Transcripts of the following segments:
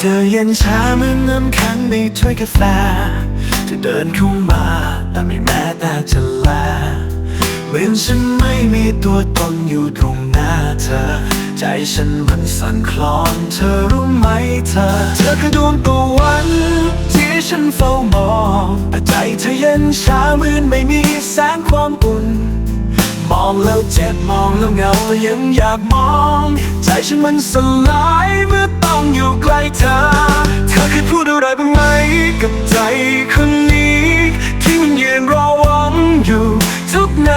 เธอเย็นชาเหมือนน้ำแข็งในถ้วยกาแฟจะเดินเข้ามาแต่ไม่แม้แต่จะแลเหมือนฉันไม่มีตัวตนอยู่ตรงหน้าเธอ ใจฉันมันสั่นคลอนเธอรู้ไหมเธอ เธอคือดวงตะวันที่ฉันเฝ้ามองแต่ใจเธอเย็นชาเหมือนไม่มีแสงความอุ่น มองแล้วเจ็บมองแล้วเหงายังอยากมอง ใจฉันมันสลายเมื่อ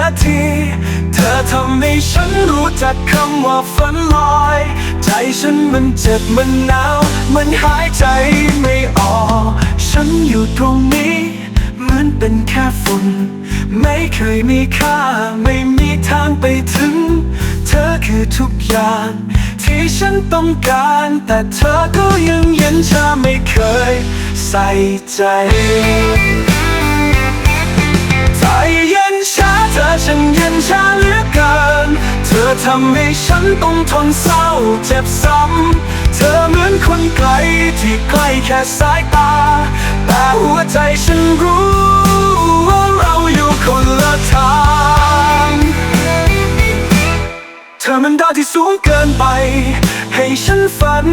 าที เธอทำให้ฉันรู้จักคำว่าฝันลอย ใจฉันมันเจ็บมันหนาว มันหายใจไม่ออก ฉันอยู่ตรงนี้ เหมือนเป็นแค่ฝุ่น ไม่เคยมีค่า ไม่มีทางไปถึง เธอคือทุกอย่าง ที่ฉันต้องการ แต่เธอก็ยังเย็นชาไม่เคย ใส่ใจ ใจเย็นำให้ฉันต้องทนเศร้าเจ็บซ้ำ เธอเหมือนคนไกลที่ใกล้แค่สายตา แต่หัวใจฉันรู้ว่าเราอยู่คนละทาง เธอมันดาวที่สูงเกินไป ให้ฉันฝัน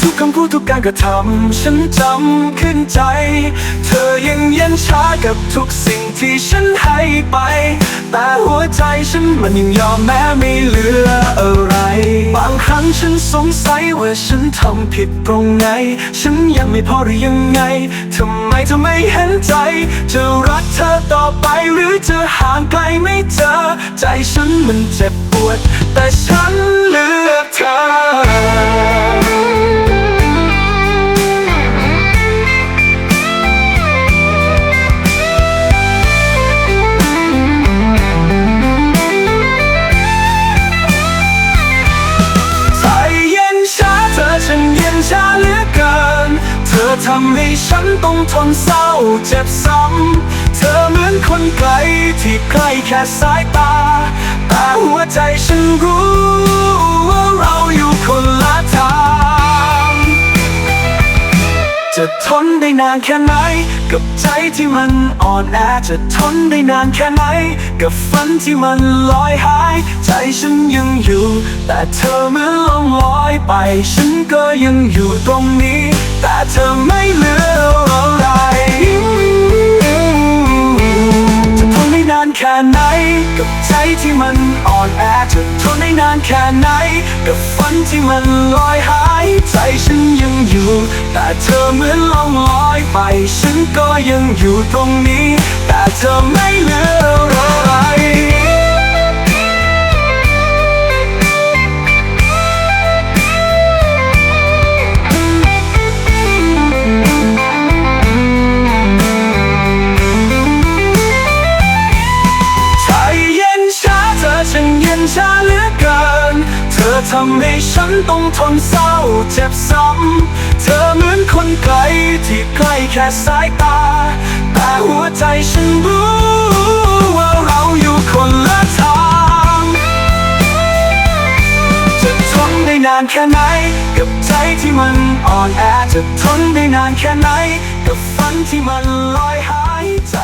ทุกคำพูดทุกการกระทำฉันจำขึ้นใจ เธอยังเย็นชากับทุกสิ่งที่ฉันให้ไป แต่หัวใจฉันมันยังยอมแม้ไม่เหลืออะไร บางครั้งฉันสงสัยว่าฉันทำผิดตรงไหน ฉันยังไม่พอหรือยังไงทำไมเธอไม่เห็นใจ จะรักเธอต่อไปหรือจะห่างไกลไม่เจอ ใจฉันมันเจ็บปวด แต่ฉันเลือ อทำให้ฉันต้องทนเศร้าเจ็บซ้ำ เธอเหมือนคนไกลที่ใกล้แค่สายตา แต่หัวใจฉันรู้ว่าเราอยู่คนละทาง จะทนได้นานแค่ไหน กับใจที่มันอ่อนแอ จะทนได้นานแค่ไหน กับฝันที่มันลอยหาย ใจฉันยังอยู่ แต่เธอเหมือนล่องลอยไป ฉันก็ยังอยู่ตรงนี้ เธอไม่เหลืออะไรจะทนได้นานแค่ไหน กับใจที่มันอ่อนแอจะทนได้นานแค่ไหน กับฝันที่มันลอยหายใจฉันยังอยู่ แต่เธอเหมือนล่องลอยไป ฉันก็ยังอยู่ตรงนี้ แต่เธอไม่เหลืออะไรำให้ฉันต้องทนเศร้าเจ็บซ้ำ เธอเหมือนคนไกลที่ใกล้แค่สายตา แต่หัวใจฉันรู้ว่าเราอยู่คนละทางจะทนได้นานแค่ไหน กับใจที่มันอ่อนแอจะทนได้นานแค่ไหน กับฝันที่มันลอยหายใจ